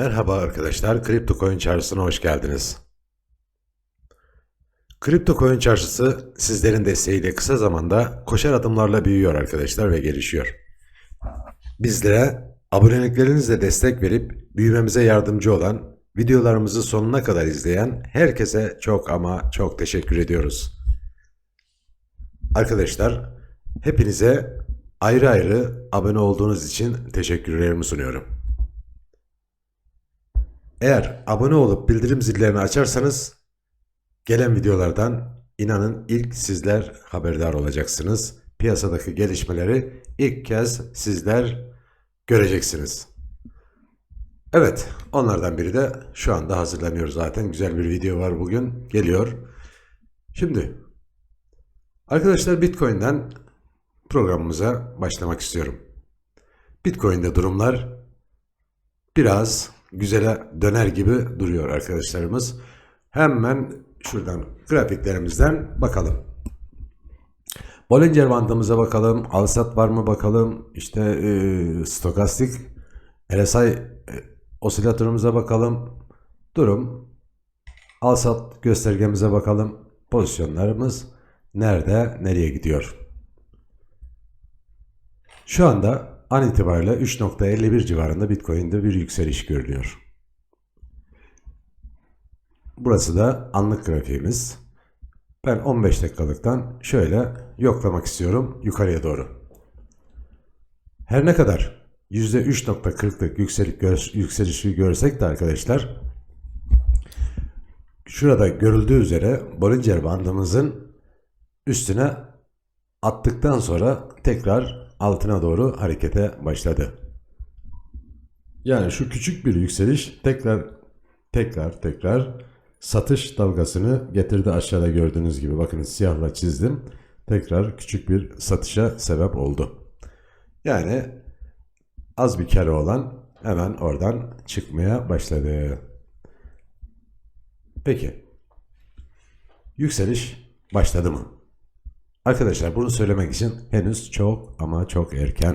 Merhaba arkadaşlar, Kripto Coin Çarşısı'na hoş geldiniz. Kripto Coin Çarşısı sizlerin desteğiyle kısa zamanda koşar adımlarla büyüyor arkadaşlar ve gelişiyor. Bizlere aboneliklerinizle destek verip büyümemize yardımcı olan, videolarımızı sonuna kadar izleyen herkese çok ama çok teşekkür ediyoruz. Arkadaşlar, hepinize ayrı ayrı abone olduğunuz için teşekkürlerimi sunuyorum. Eğer abone olup bildirim zillerini açarsanız gelen videolardan inanın ilk sizler haberdar olacaksınız. Piyasadaki gelişmeleri ilk kez sizler göreceksiniz. Evet, onlardan biri de şu anda hazırlanıyor zaten. Güzel bir video var bugün. Geliyor. Şimdi arkadaşlar Bitcoin'den programımıza başlamak istiyorum. Bitcoin'de durumlar biraz güzele döner gibi duruyor arkadaşlarımız. Hemen şuradan grafiklerimizden bakalım. Bollinger bandımıza bakalım. Alsat var mı bakalım. İşte e, stokastik RSI e, osilatörümüze bakalım. Durum. Alsat göstergemize bakalım. Pozisyonlarımız nerede, nereye gidiyor? Şu anda an itibariyle 3.51 civarında Bitcoin'de bir yükseliş görülüyor. Burası da anlık grafiğimiz. Ben 15 dakikalıktan şöyle yoklamak istiyorum yukarıya doğru. Her ne kadar %3.40'lık yükselik gör, yükselişi görsek de arkadaşlar şurada görüldüğü üzere Bollinger bandımızın üstüne attıktan sonra tekrar altına doğru harekete başladı. Yani şu küçük bir yükseliş tekrar tekrar tekrar satış dalgasını getirdi aşağıda gördüğünüz gibi. Bakın siyahla çizdim. Tekrar küçük bir satışa sebep oldu. Yani az bir kere olan hemen oradan çıkmaya başladı. Peki. Yükseliş başladı mı? Arkadaşlar bunu söylemek için henüz çok ama çok erken.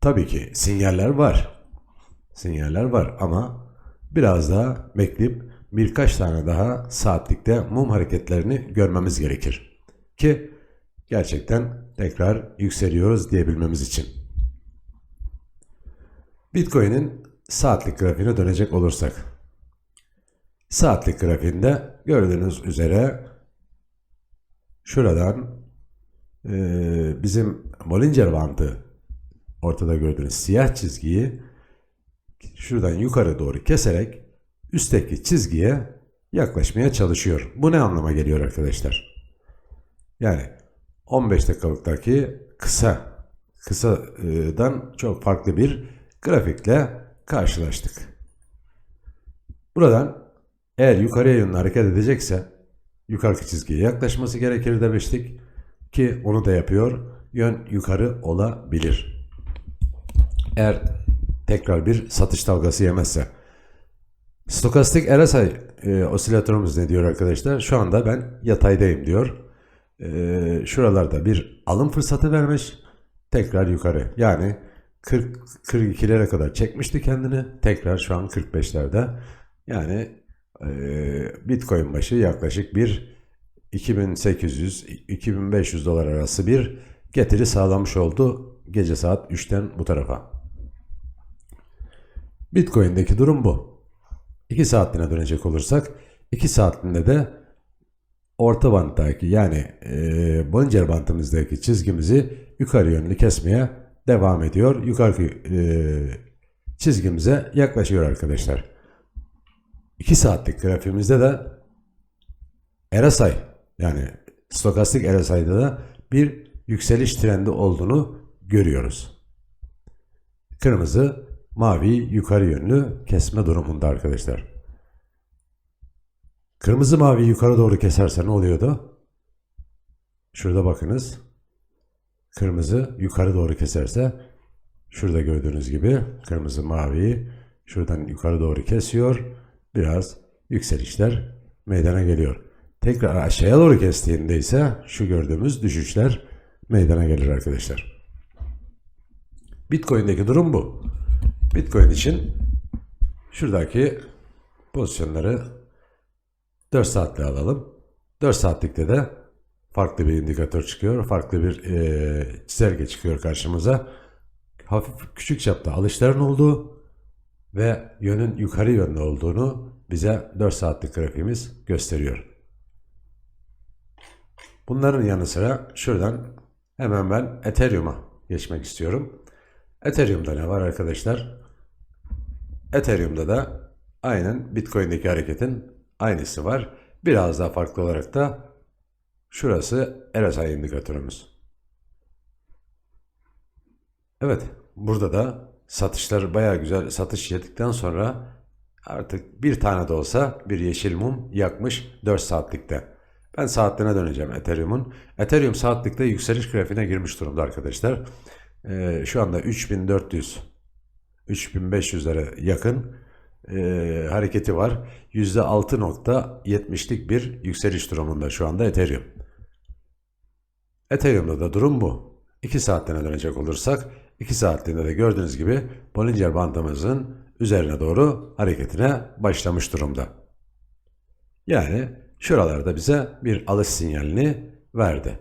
Tabii ki sinyaller var. Sinyaller var ama biraz daha bekleyip birkaç tane daha saatlikte mum hareketlerini görmemiz gerekir. Ki gerçekten tekrar yükseliyoruz diyebilmemiz için. Bitcoin'in saatlik grafiğine dönecek olursak. Saatlik grafiğinde gördüğünüz üzere şuradan e, bizim Bollinger bandı ortada gördüğünüz siyah çizgiyi şuradan yukarı doğru keserek üstteki çizgiye yaklaşmaya çalışıyor. Bu ne anlama geliyor arkadaşlar? Yani 15 dakikalıktaki kısa kısadan çok farklı bir grafikle karşılaştık. Buradan eğer yukarıya yönlü hareket edecekse yukarıki çizgiye yaklaşması gerekir demiştik ki onu da yapıyor. Yön yukarı olabilir. Eğer tekrar bir satış dalgası yemezse. Stokastik RSI e, osilatörümüz ne diyor arkadaşlar? Şu anda ben yataydayım diyor. E, şuralarda bir alım fırsatı vermiş. Tekrar yukarı. Yani 40 42'lere kadar çekmişti kendini. Tekrar şu an 45'lerde. Yani Bitcoin başı yaklaşık bir 2800-2500 dolar arası bir getiri sağlamış oldu gece saat 3'ten bu tarafa. Bitcoin'deki durum bu. 2 saatliğine dönecek olursak 2 saatliğinde de orta banttaki yani e, Bollinger bantımızdaki çizgimizi yukarı yönlü kesmeye devam ediyor. Yukarı e, çizgimize yaklaşıyor arkadaşlar. 2 saatlik grafiğimizde de RSI yani stokastik RSI'de de bir yükseliş trendi olduğunu görüyoruz. Kırmızı, mavi yukarı yönlü kesme durumunda arkadaşlar. Kırmızı mavi yukarı doğru keserse ne oluyordu? Şurada bakınız. Kırmızı yukarı doğru keserse şurada gördüğünüz gibi kırmızı maviyi şuradan yukarı doğru kesiyor. Biraz yükselişler meydana geliyor. Tekrar aşağıya doğru kestiğinde ise şu gördüğümüz düşüşler meydana gelir arkadaşlar. Bitcoin'deki durum bu. Bitcoin için şuradaki pozisyonları 4 saatle alalım. 4 saatlikte de farklı bir indikatör çıkıyor. Farklı bir eee çizelge çıkıyor karşımıza. Hafif küçük çapta alışların olduğu ve yönün yukarı yönlü olduğunu bize 4 saatlik grafiğimiz gösteriyor. Bunların yanı sıra şuradan hemen ben Ethereum'a geçmek istiyorum. Ethereum'da ne var arkadaşlar? Ethereum'da da aynen Bitcoin'deki hareketin aynısı var. Biraz daha farklı olarak da şurası RSI indikatörümüz. Evet, burada da satışlar bayağı güzel satış yedikten sonra artık bir tane de olsa bir yeşil mum yakmış 4 saatlikte. Ben saatliğine döneceğim Ethereum'un. Ethereum saatlikte yükseliş grafiğine girmiş durumda arkadaşlar. Ee, şu anda 3400 3500'lere yakın e, hareketi var. %6.70'lik bir yükseliş durumunda şu anda Ethereum. Ethereum'da da durum bu. 2 saatliğine dönecek olursak 2 saatliğinde de gördüğünüz gibi Bollinger bandımızın üzerine doğru hareketine başlamış durumda. Yani şuralarda bize bir alış sinyalini verdi.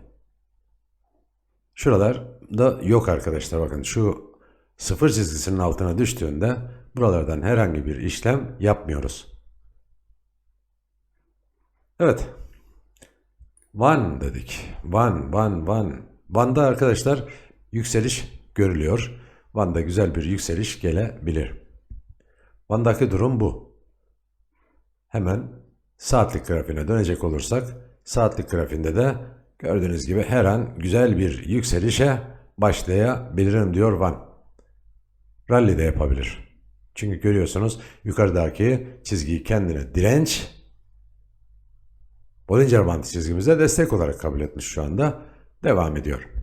Şuralarda yok arkadaşlar bakın şu sıfır çizgisinin altına düştüğünde buralardan herhangi bir işlem yapmıyoruz. Evet. Van dedik. Van, Van, Van. Van'da arkadaşlar yükseliş görülüyor. Van'da güzel bir yükseliş gelebilir. Van'daki durum bu. Hemen saatlik grafiğine dönecek olursak saatlik grafiğinde de gördüğünüz gibi her an güzel bir yükselişe başlayabilirim diyor Van. Rally de yapabilir. Çünkü görüyorsunuz yukarıdaki çizgiyi kendine direnç Bollinger Bandı çizgimize destek olarak kabul etmiş şu anda. Devam ediyor.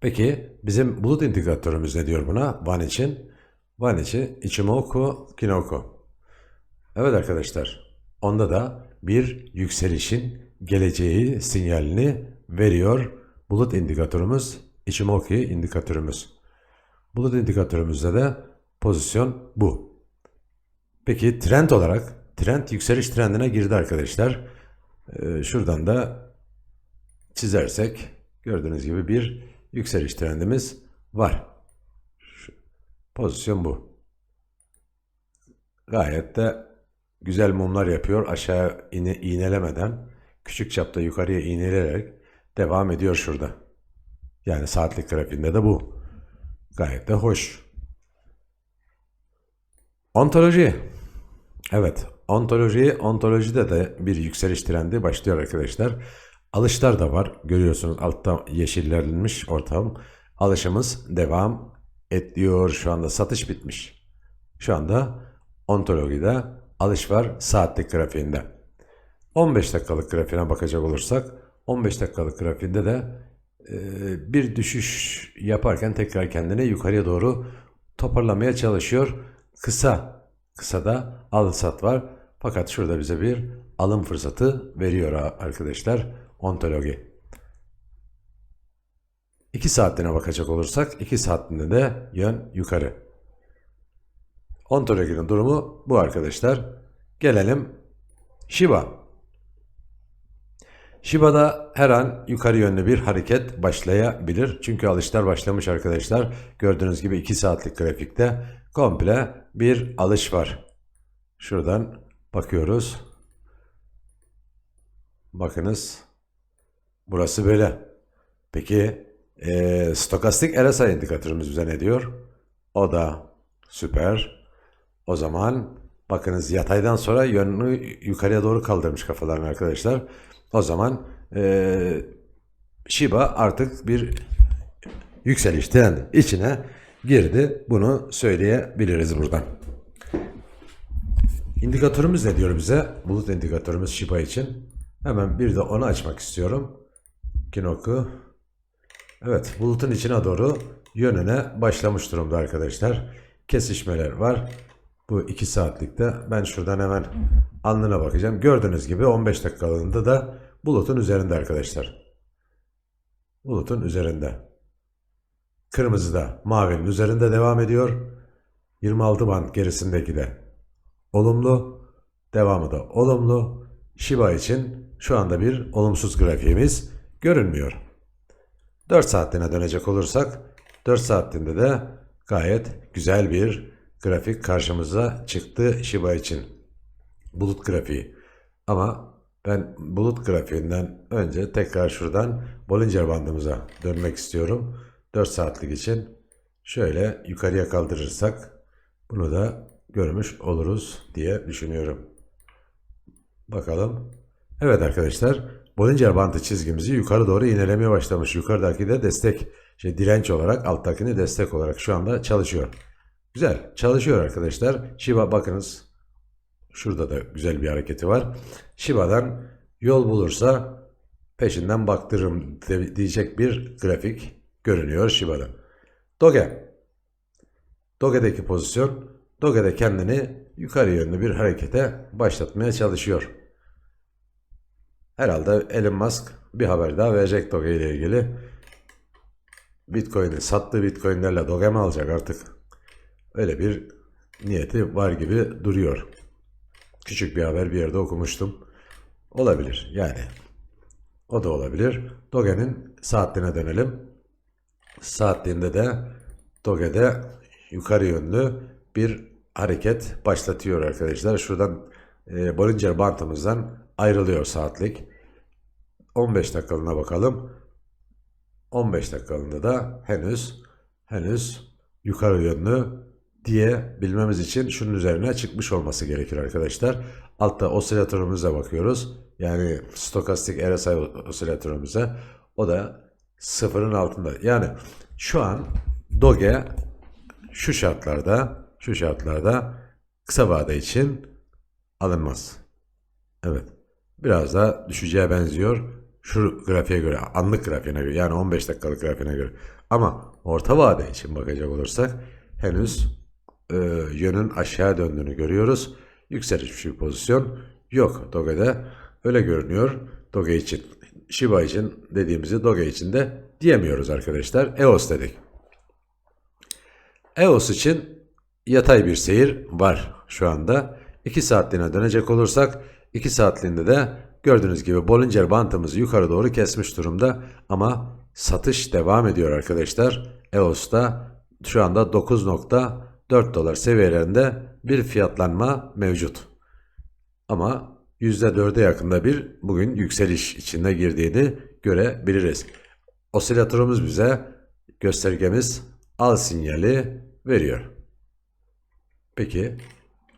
Peki bizim bulut indikatörümüz ne diyor buna? Van için. Van için Ichimoku Kinoko. Evet arkadaşlar. Onda da bir yükselişin geleceği sinyalini veriyor. Bulut indikatörümüz Ichimoku indikatörümüz. Bulut indikatörümüzde de pozisyon bu. Peki trend olarak trend yükseliş trendine girdi arkadaşlar. Ee, şuradan da çizersek gördüğünüz gibi bir yükseliş trendimiz var. Şu, pozisyon bu. Gayet de güzel mumlar yapıyor. Aşağı ine, iğnelemeden küçük çapta yukarıya iğneleyerek devam ediyor şurada. Yani saatlik grafiğinde de bu. Gayet de hoş. Ontoloji. Evet, ontoloji, ontolojide de bir yükseliş trendi başlıyor arkadaşlar. Alışlar da var. Görüyorsunuz altta yeşillenmiş ortam. Alışımız devam ediyor. Şu anda satış bitmiş. Şu anda ontolojide alış var saatlik grafiğinde. 15 dakikalık grafiğine bakacak olursak 15 dakikalık grafiğinde de e, bir düşüş yaparken tekrar kendini yukarıya doğru toparlamaya çalışıyor. Kısa kısa da al sat var. Fakat şurada bize bir alım fırsatı veriyor arkadaşlar ontoloji. 2 saatliğine bakacak olursak 2 saatliğinde de yön yukarı. Ontolojinin durumu bu arkadaşlar. Gelelim Shiba. Shiba'da her an yukarı yönlü bir hareket başlayabilir. Çünkü alışlar başlamış arkadaşlar. Gördüğünüz gibi 2 saatlik grafikte komple bir alış var. Şuradan bakıyoruz. Bakınız. Burası böyle. Peki e, stokastik RSI indikatörümüz bize ne diyor? O da süper. O zaman bakınız yataydan sonra yönünü yukarıya doğru kaldırmış kafalarını arkadaşlar. O zaman e, Shiba artık bir yükseliş trendi içine girdi. Bunu söyleyebiliriz buradan. İndikatörümüz ne diyor bize? Bulut indikatörümüz Shiba için. Hemen bir de onu açmak istiyorum. Kinoku. Evet bulutun içine doğru yönüne başlamış durumda arkadaşlar. Kesişmeler var. Bu 2 saatlikte ben şuradan hemen alnına bakacağım. Gördüğünüz gibi 15 dakikalığında da bulutun üzerinde arkadaşlar. Bulutun üzerinde. Kırmızı da mavinin üzerinde devam ediyor. 26 band gerisindeki de olumlu. Devamı da olumlu. Shiba için şu anda bir olumsuz grafiğimiz görünmüyor. 4 saatliğine dönecek olursak 4 saatliğinde de gayet güzel bir grafik karşımıza çıktı Shiba için. Bulut grafiği. Ama ben bulut grafiğinden önce tekrar şuradan Bollinger bandımıza dönmek istiyorum. 4 saatlik için şöyle yukarıya kaldırırsak bunu da görmüş oluruz diye düşünüyorum. Bakalım. Evet arkadaşlar Bollinger bandı çizgimizi yukarı doğru inelemeye başlamış. Yukarıdaki de destek, şey direnç olarak alttakini destek olarak şu anda çalışıyor. Güzel çalışıyor arkadaşlar. Shiba bakınız şurada da güzel bir hareketi var. Shiba'dan yol bulursa peşinden baktırırım de- diyecek bir grafik görünüyor Shiba'da. Doge. Doge'deki pozisyon Doge'de kendini yukarı yönlü bir harekete başlatmaya çalışıyor. Herhalde Elon Musk bir haber daha verecek Doge ile ilgili. Bitcoin'i sattığı Bitcoin'lerle Doge mi alacak artık? Öyle bir niyeti var gibi duruyor. Küçük bir haber bir yerde okumuştum. Olabilir yani. O da olabilir. Doge'nin saatliğine dönelim. Saatliğinde de Doge'de yukarı yönlü bir hareket başlatıyor arkadaşlar. Şuradan e, Bollinger bantımızdan ayrılıyor saatlik. 15 dakikalığına bakalım. 15 dakikalığında da henüz henüz yukarı yönlü diye bilmemiz için şunun üzerine çıkmış olması gerekir arkadaşlar. Altta osilatörümüze bakıyoruz. Yani stokastik RSI osilatörümüze. O da sıfırın altında. Yani şu an Doge şu şartlarda şu şartlarda kısa vade için alınmaz. Evet. Biraz da düşeceğe benziyor. Şu grafiğe göre, anlık grafiğine göre yani 15 dakikalık grafiğine göre. Ama orta vade için bakacak olursak henüz e, yönün aşağı döndüğünü görüyoruz. Yükseliş bir pozisyon yok Doge'de. Öyle görünüyor. Doge için, Shiba için dediğimizi Doge için de diyemiyoruz arkadaşlar. EOS dedik. EOS için yatay bir seyir var şu anda. 2 saatliğine dönecek olursak 2 saatliğinde de gördüğünüz gibi Bollinger bantımızı yukarı doğru kesmiş durumda ama satış devam ediyor arkadaşlar. EOS'ta şu anda 9.4 dolar seviyelerinde bir fiyatlanma mevcut. Ama %4'e yakında bir bugün yükseliş içinde girdiğini görebiliriz. Osilatörümüz bize göstergemiz al sinyali veriyor. Peki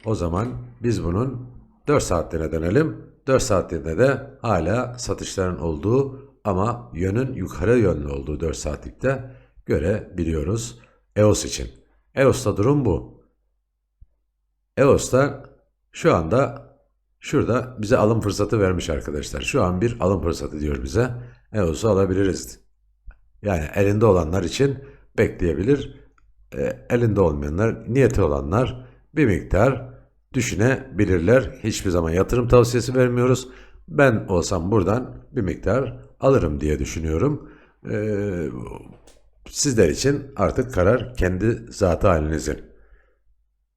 o zaman biz bunun 4 saatliğine dönelim. 4 saatliğinde de hala satışların olduğu ama yönün yukarı yönlü olduğu 4 saatlikte görebiliyoruz EOS için. EOS'ta durum bu. EOS'ta şu anda şurada bize alım fırsatı vermiş arkadaşlar. Şu an bir alım fırsatı diyor bize. EOS'u alabiliriz. Yani elinde olanlar için bekleyebilir. E, elinde olmayanlar, niyeti olanlar bir miktar düşünebilirler. Hiçbir zaman yatırım tavsiyesi vermiyoruz. Ben olsam buradan bir miktar alırım diye düşünüyorum. E, sizler için artık karar kendi zatı halinizin.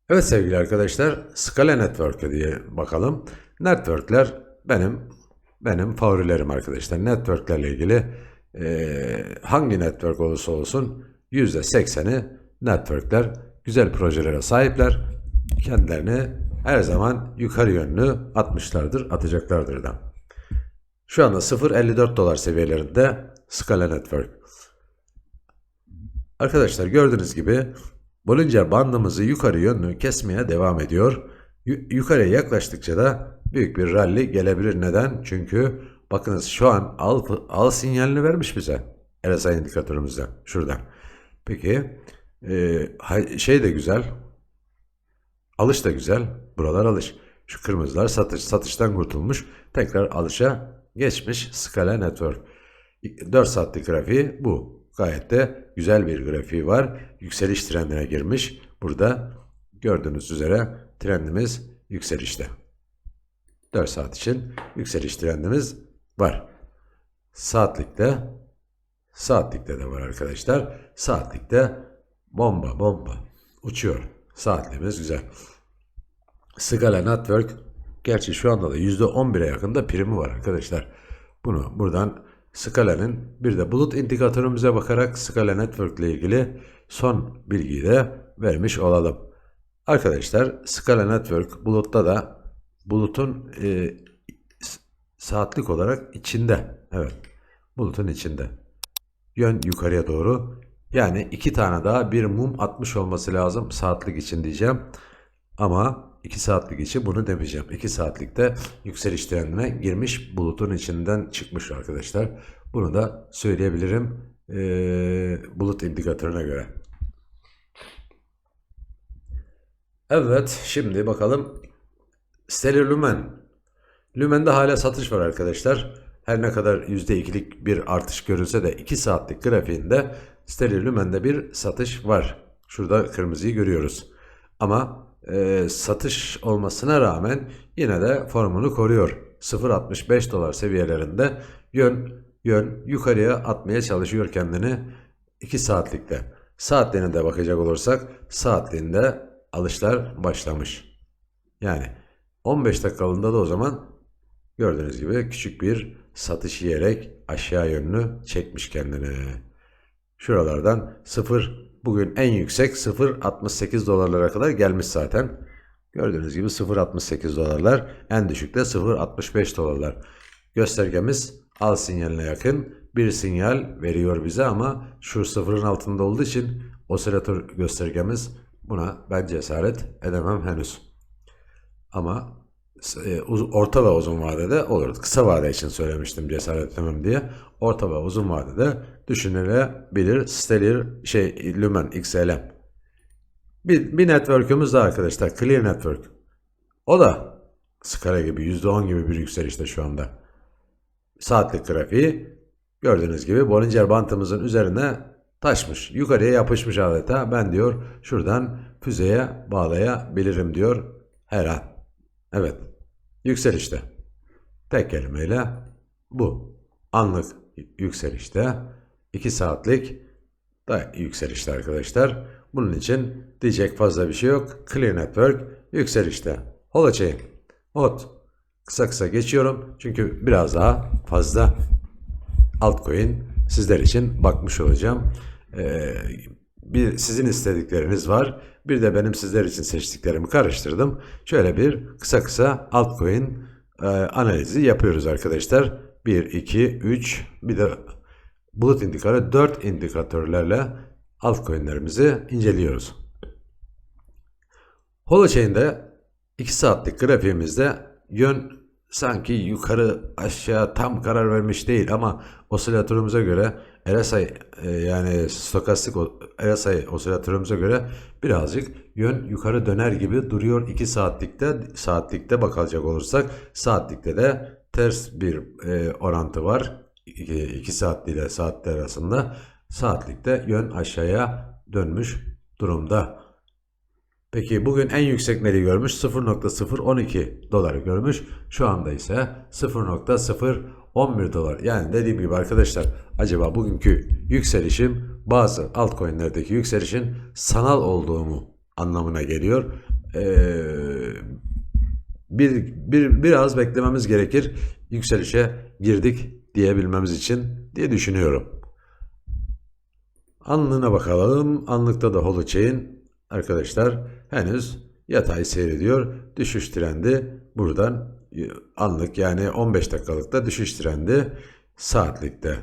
Evet sevgili arkadaşlar, Scala Network'e diye bakalım. Network'ler benim benim favorilerim arkadaşlar. Network'lerle ilgili eee, hangi network olursa olsun %80'i network'ler güzel projelere sahipler. Kendilerini her zaman yukarı yönlü atmışlardır, atacaklardır da. Şu anda 0.54 dolar seviyelerinde Scala Network. Arkadaşlar gördüğünüz gibi Bollinger bandımızı yukarı yönlü kesmeye devam ediyor. Yu- yukarıya yaklaştıkça da büyük bir rally gelebilir. Neden? Çünkü bakınız şu an al, al sinyalini vermiş bize. RSI indikatörümüzden. Şuradan. Peki e, şey de güzel. Alış da güzel. Buralar alış. Şu kırmızılar satış. Satıştan kurtulmuş. Tekrar alışa geçmiş Scala Network. 4 saatlik grafiği bu. Gayet de güzel bir grafiği var. Yükseliş trendine girmiş. Burada gördüğünüz üzere trendimiz yükselişte. 4 saat için yükseliş trendimiz var. Saatlikte saatlikte de var arkadaşlar. Saatlikte bomba bomba uçuyor. Saatliğimiz güzel. Scala Network gerçi şu anda da %11'e yakında primi var arkadaşlar. Bunu buradan Scala'nın bir de bulut indikatörümüze bakarak Scala Network ile ilgili son bilgiyi de vermiş olalım. Arkadaşlar Scala Network bulutta da bulutun e, saatlik olarak içinde. Evet. Bulutun içinde. Yön yukarıya doğru. Yani iki tane daha bir mum atmış olması lazım saatlik için diyeceğim. Ama 2 saatlik için bunu demeyeceğim. 2 saatlikte yükseliş trendine girmiş bulutun içinden çıkmış arkadaşlar. Bunu da söyleyebilirim eee, bulut indikatörüne göre. Evet şimdi bakalım Stellar Lumen. Lumen'de hala satış var arkadaşlar. Her ne kadar %2'lik bir artış görülse de 2 saatlik grafiğinde Stellar Lumen'de bir satış var. Şurada kırmızıyı görüyoruz. Ama e, satış olmasına rağmen yine de formunu koruyor. 0.65 dolar seviyelerinde yön yön yukarıya atmaya çalışıyor kendini 2 saatlikte. Saatliğine de bakacak olursak saatliğinde alışlar başlamış. Yani 15 dakikalığında da o zaman gördüğünüz gibi küçük bir satış yiyerek aşağı yönlü çekmiş kendini. Şuralardan 0 bugün en yüksek 0.68 dolarlara kadar gelmiş zaten. Gördüğünüz gibi 0.68 dolarlar en düşükte 0.65 dolarlar. Göstergemiz al sinyaline yakın bir sinyal veriyor bize ama şu sıfırın altında olduğu için osilatör göstergemiz buna ben cesaret edemem henüz. Ama orta ve uzun vadede olur. Kısa vade için söylemiştim cesaret edemem diye. Orta ve uzun vadede düşünülebilir. Stellar şey Lumen XLM. Bir, bir network'ümüz daha arkadaşlar. Clear Network. O da Scala gibi %10 gibi bir yükselişte şu anda. Saatlik grafiği gördüğünüz gibi Bollinger Bandımızın üzerine taşmış. Yukarıya yapışmış adeta. Ben diyor şuradan füzeye bağlayabilirim diyor her an. Evet. Yükselişte. Tek kelimeyle bu. Anlık yükselişte. 2 saatlik da yükselişte arkadaşlar. Bunun için diyecek fazla bir şey yok. Clear Network yükselişte. Holochain. Hot. Kısa kısa geçiyorum. Çünkü biraz daha fazla altcoin sizler için bakmış olacağım. Ee, bir sizin istedikleriniz var. Bir de benim sizler için seçtiklerimi karıştırdım. Şöyle bir kısa kısa altcoin e, analizi yapıyoruz arkadaşlar. 1, 2, 3 bir de bulut indikatörü 4 indikatörlerle altcoin'lerimizi inceliyoruz. Holochain'de 2 saatlik grafiğimizde yön sanki yukarı aşağı tam karar vermiş değil ama osilatörümüze göre RSI e, yani stokastik RSI osilatörümüze göre birazcık yön yukarı döner gibi duruyor 2 saatlikte saatlikte bakacak olursak saatlikte de ters bir e, orantı var 2 saatli ile saatler arasında saatlikte yön aşağıya dönmüş durumda. Peki bugün en yüksek nereyi görmüş? 0.012 doları görmüş. Şu anda ise 0.011 dolar. Yani dediğim gibi arkadaşlar acaba bugünkü yükselişim bazı altcoin'lerdeki yükselişin sanal olduğumu anlamına geliyor. Ee, bir, bir biraz beklememiz gerekir yükselişe girdik diyebilmemiz için diye düşünüyorum. Anlığına bakalım. Anlıkta da Holochain arkadaşlar henüz yatay seyrediyor. Düşüş trendi buradan anlık yani 15 dakikalıkta düşüş trendi saatlikte.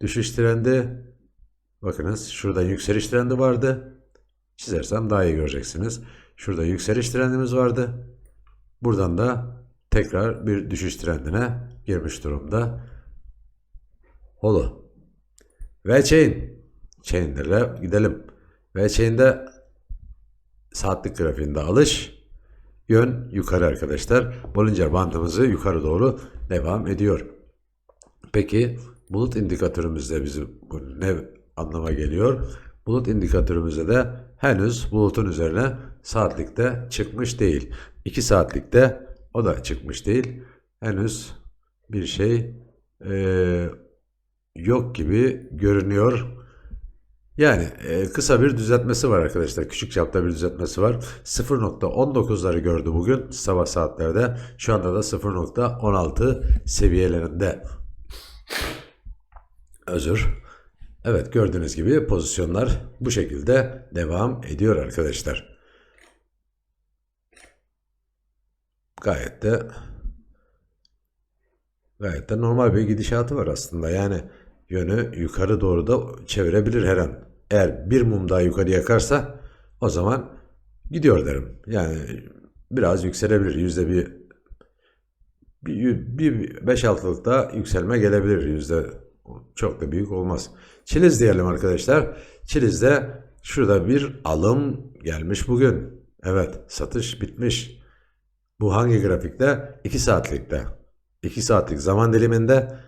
Düşüş trendi bakınız şurada yükseliş trendi vardı. Çizersem daha iyi göreceksiniz. Şurada yükseliş trendimiz vardı. Buradan da tekrar bir düşüş trendine girmiş durumda. Holo. Ve chain. Chain'lere gidelim. Ve chain'de saatlik grafiğinde alış. Yön yukarı arkadaşlar. Bollinger bandımızı yukarı doğru devam ediyor. Peki bulut indikatörümüzde bizi bu ne anlama geliyor? Bulut indikatörümüzde de henüz bulutun üzerine saatlikte çıkmış değil. 2 saatlikte o da çıkmış değil. Henüz bir şey eee, yok gibi görünüyor. Yani e, kısa bir düzeltmesi var arkadaşlar. Küçük çapta bir düzeltmesi var. 0.19'ları gördü bugün sabah saatlerde. Şu anda da 0.16 seviyelerinde. Özür. Evet gördüğünüz gibi pozisyonlar bu şekilde devam ediyor arkadaşlar. Gayet de gayet de normal bir gidişatı var aslında. Yani yönü yukarı doğru da çevirebilir her an. Eğer bir mum daha yukarı yakarsa o zaman gidiyor derim. Yani biraz yükselebilir. Yüzde bir bir, bir beş altılık daha yükselme gelebilir yüzde. Çok da büyük olmaz. Çiliz diyelim arkadaşlar. Çiliz'de şurada bir alım gelmiş bugün. Evet satış bitmiş. Bu hangi grafikte? 2 saatlikte. 2 saatlik zaman diliminde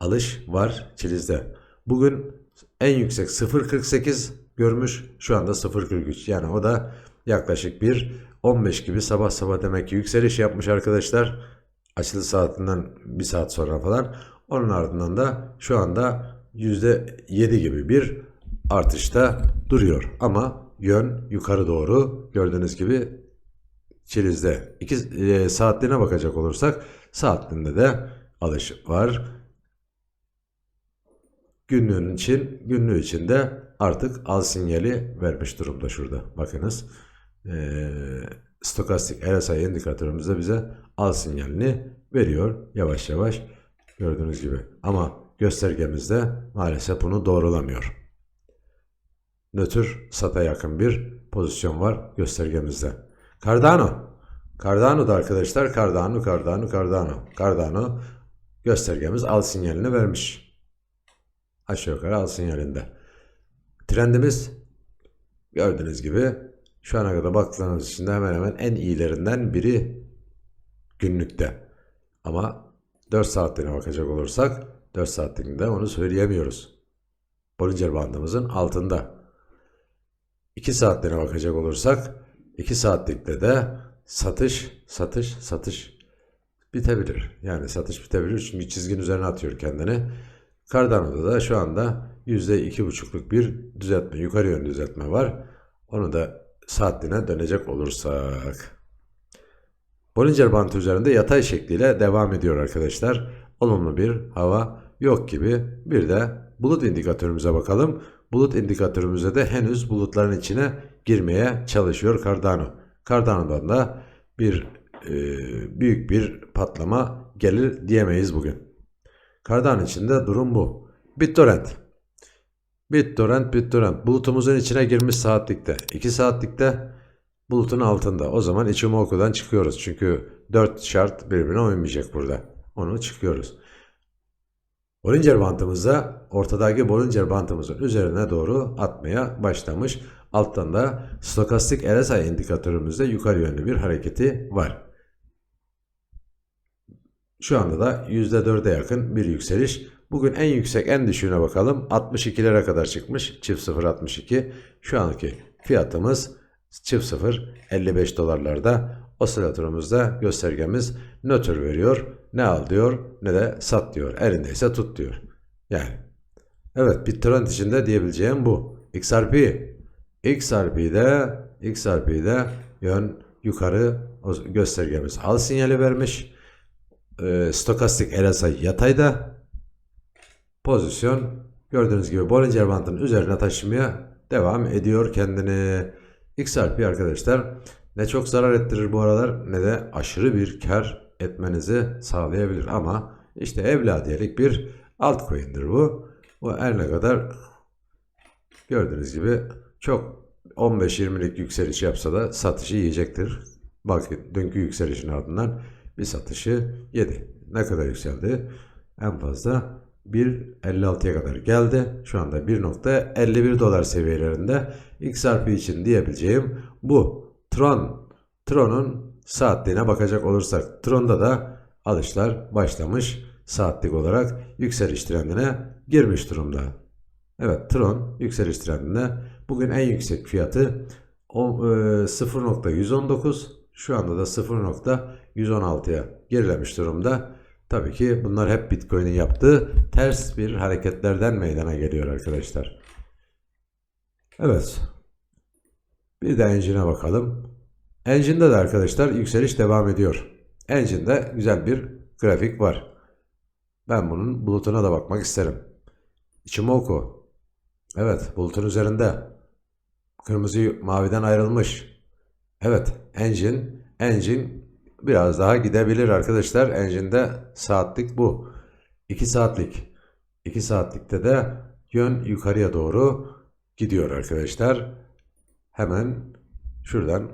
alış var Çiliz'de. Bugün en yüksek 0.48 görmüş. Şu anda 0.43. Yani o da yaklaşık bir 15 gibi sabah sabah demek ki yükseliş yapmış arkadaşlar. Açılış saatinden bir saat sonra falan. Onun ardından da şu anda %7 gibi bir artışta duruyor. Ama yön yukarı doğru gördüğünüz gibi Çiliz'de 2 e, saatliğine bakacak olursak saatliğinde de alış var. Günlüğün için, günlüğü için de artık al sinyali vermiş durumda şurada. Bakınız. Ee, stokastik RSI indikatörümüz de bize al sinyalini veriyor yavaş yavaş gördüğünüz gibi. Ama göstergemizde maalesef bunu doğrulamıyor. Nötr sata yakın bir pozisyon var göstergemizde. Cardano. Cardano da arkadaşlar Cardano, Cardano, Cardano. Cardano göstergemiz al sinyalini vermiş. Aşağı yukarı al sinyalinde. Trendimiz gördüğünüz gibi şu ana kadar baktığınız için de hemen hemen en iyilerinden biri günlükte. Ama 4 saatliğine bakacak olursak 4 saatliğinde onu söyleyemiyoruz. Bollinger bandımızın altında. 2 saatliğine bakacak olursak 2 saatlikte de satış, satış, satış bitebilir. Yani satış bitebilir çünkü çizginin üzerine atıyor kendini. Cardano'da da şu anda %2,5'luk bir düzeltme, yukarı yönlü düzeltme var. Onu da saatliğine dönecek olursak. Bollinger Bandı üzerinde yatay şekliyle devam ediyor arkadaşlar. Olumlu bir hava yok gibi. Bir de bulut indikatörümüze bakalım. Bulut indikatörümüzde de henüz bulutların içine girmeye çalışıyor Cardano. Cardano'dan da bir e, büyük bir patlama gelir diyemeyiz bugün. Cardano içinde durum bu. BitTorrent. BitTorrent, BitTorrent. Bulutumuzun içine girmiş saatlikte. 2 saatlikte bulutun altında. O zaman Ichimoku'dan çıkıyoruz. Çünkü 4 şart birbirine uymayacak burada. Onu çıkıyoruz. Bollinger bantımızda ortadaki Bollinger bantımızın üzerine doğru atmaya başlamış. Alttan da stokastik RSI indikatörümüzde yukarı yönlü bir hareketi var. Şu anda da %4'e yakın bir yükseliş. Bugün en yüksek en düşüğüne bakalım. 62'lere kadar çıkmış. Çift 0 62. Şu anki fiyatımız çift 0 55 dolarlarda. Osilatörümüzde göstergemiz nötr veriyor. Ne al diyor ne de sat diyor. Elindeyse tut diyor. Yani. Evet BitTorrent içinde diyebileceğim bu. XRP. XRP'de XRP'de yön yukarı göstergemiz al sinyali vermiş. Ee, stokastik RSI yatayda pozisyon gördüğünüz gibi Bollinger Band'ın üzerine taşımaya devam ediyor kendini. XRP arkadaşlar ne çok zarar ettirir bu aralar ne de aşırı bir kar etmenizi sağlayabilir ama işte evladiyelik bir altcoin'dir bu. Bu her ne kadar gördüğünüz gibi çok 15-20'lik yükseliş yapsa da satışı yiyecektir. Bakın dünkü yükselişin ardından bir satışı yedi. Ne kadar yükseldi? En fazla 1.56'ya kadar geldi. Şu anda 1.51 dolar seviyelerinde XRP için diyebileceğim bu. Tron, Tron'un saatliğine bakacak olursak Tron'da da alışlar başlamış saatlik olarak yükseliş trendine girmiş durumda. Evet Tron yükseliş trendinde bugün en yüksek fiyatı 0.119 şu anda da 0.116'ya gerilemiş durumda. Tabii ki bunlar hep Bitcoin'in yaptığı ters bir hareketlerden meydana geliyor arkadaşlar. Evet. Bir de engine'e bakalım. Engine'de de arkadaşlar yükseliş devam ediyor. Engine'de güzel bir grafik var. Ben bunun bulutuna da bakmak isterim. Ichimoku. Evet, bulutun üzerinde. Kırmızı maviden ayrılmış. Evet, engine, engine biraz daha gidebilir arkadaşlar. Engine'de saatlik bu. 2 saatlik. 2 saatlikte de yön yukarıya doğru gidiyor arkadaşlar. Hemen şuradan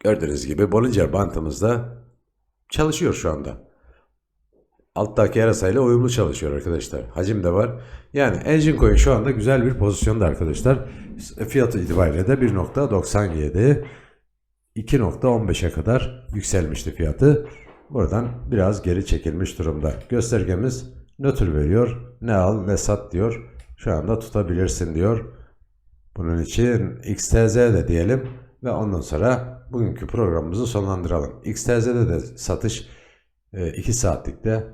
gördüğünüz gibi Bollinger bantımızda çalışıyor şu anda. Alttaki arasayla uyumlu çalışıyor arkadaşlar. Hacim de var. Yani Engine Coin şu anda güzel bir pozisyonda arkadaşlar. Fiyatı itibariyle de 1.97 2.15'e kadar yükselmişti fiyatı. Buradan biraz geri çekilmiş durumda. Göstergemiz nötr veriyor. Ne al ne sat diyor. Şu anda tutabilirsin diyor. Bunun için XTZ de diyelim ve ondan sonra bugünkü programımızı sonlandıralım. XTZ'de de satış 2 saatlikte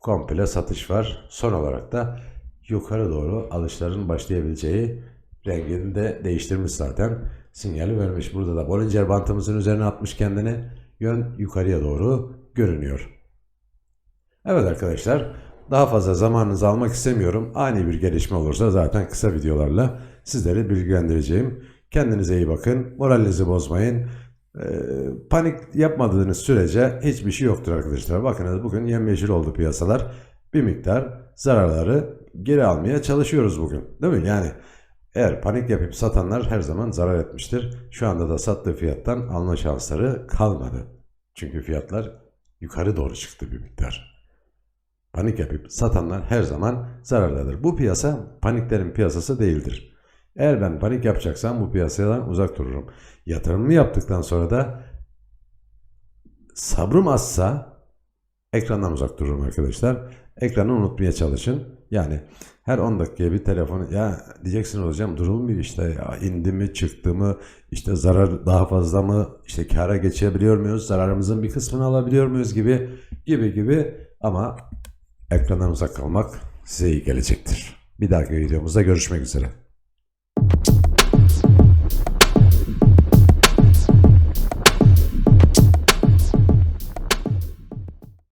komple satış var. Son olarak da yukarı doğru alışların başlayabileceği rengini de değiştirmiş zaten. Sinyali vermiş. Burada da Bollinger bantımızın üzerine atmış kendini. Yön yukarıya doğru görünüyor. Evet arkadaşlar daha fazla zamanınızı almak istemiyorum. Ani bir gelişme olursa zaten kısa videolarla sizleri bilgilendireceğim. Kendinize iyi bakın. Moralinizi bozmayın. Ee, panik yapmadığınız sürece hiçbir şey yoktur arkadaşlar. Bakınız bugün yemyeşil oldu piyasalar. Bir miktar zararları geri almaya çalışıyoruz bugün. Değil mi? Yani eğer panik yapıp satanlar her zaman zarar etmiştir. Şu anda da sattığı fiyattan alma şansları kalmadı. Çünkü fiyatlar yukarı doğru çıktı bir miktar. Panik yapıp satanlar her zaman zarardadır. Bu piyasa paniklerin piyasası değildir. Eğer ben panik yapacaksam bu piyasadan uzak dururum. Yatırımımı yaptıktan sonra da sabrım azsa ekrandan uzak dururum arkadaşlar. Ekranı unutmaya çalışın. Yani her 10 dakikaya bir telefon ya diyeceksin hocam durulmuyor işte ya indi mi çıktı mı işte zarar daha fazla mı işte kara geçebiliyor muyuz zararımızın bir kısmını alabiliyor muyuz gibi gibi gibi ama ekrandan uzak kalmak size iyi gelecektir. Bir dahaki videomuzda görüşmek üzere.